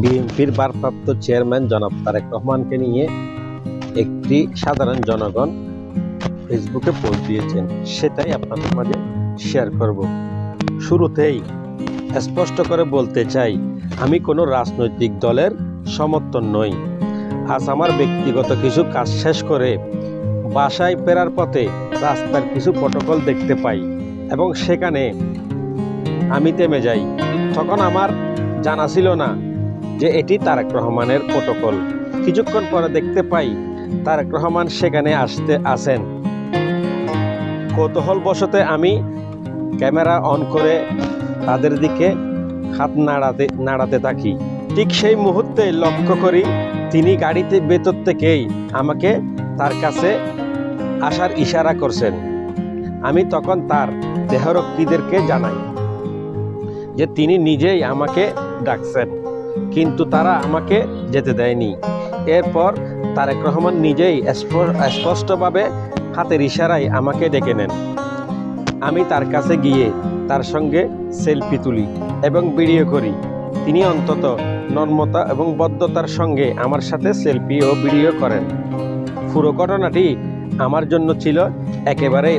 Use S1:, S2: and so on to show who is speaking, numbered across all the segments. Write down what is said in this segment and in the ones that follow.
S1: বিএনপির ভারপ্রাপ্ত চেয়ারম্যান জনাব তারেক রহমানকে নিয়ে একটি সাধারণ জনগণ ফেসবুকে পোস্ট দিয়েছেন। সেটাই আপনাদের মাঝে শেয়ার করব। শুরুতেই স্পষ্ট করে বলতে চাই, আমি কোনো রাজনৈতিক দলের সমর্থন নই। আজ আমার ব্যক্তিগত কিছু কাজ শেষ করে বাসায় ফেরার পথে রাস্তার কিছু প্রটোকল দেখতে পাই এবং সেখানে আমি থেমে যাই। তখন আমার জানা ছিল না যে এটি তারেক রহমানের প্রোটোকল। কিছুক্ষণ পরে দেখতে পাই, তারেক রহমান সেখানে আসতে আসেন কৌতূহল বশতে আমি ক্যামেরা অন করে তাদের দিকে হাত নাড়াতে নাড়াতে থাকি। ঠিক সেই মুহূর্তে লক্ষ্য করি, তিনি গাড়িতে ভেতর থেকেই আমাকে তার কাছে আসার ইশারা করছেন। আমি তখন তার দেহরক্ষীদেরকে জানাই যে তিনি নিজেই আমাকে ডাকছেন। কিন্তু তারা আমাকে যেতে দেয়নি। এরপর তারেক রহমান নিজেই স্পষ্টভাবে হাতের ইশারায় আমাকে ডেকে নেন। আমি তার কাছে গিয়ে তার সঙ্গে সেলফি তুলি এবং ভিডিও করি। তিনি অন্তত নর্মতা এবং বদ্ধতার সঙ্গে আমার সাথে সেলফি ও ভিডিও করেন। পুরো ঘটনাটি আমার জন্য ছিল একেবারেই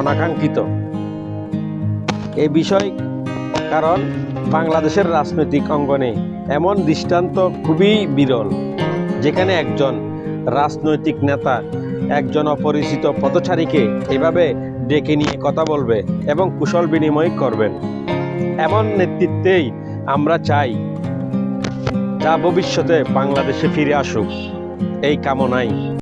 S1: অনাকাঙ্ক্ষিত। এই বিষয় কারণ বাংলাদেশের রাজনৈতিক অঙ্গনে এমন দৃষ্টান্ত খুবই বিরল, যেখানে একজন রাজনৈতিক নেতা একজন অপরিচিত পথচারীকে এভাবে ডেকে নিয়ে কথা বলবে এবং কুশল বিনিময় করবেন। এমন নেতৃত্বেই আমরা চাই যা ভবিষ্যতে বাংলাদেশে ফিরে আসুক। এই কামনাই।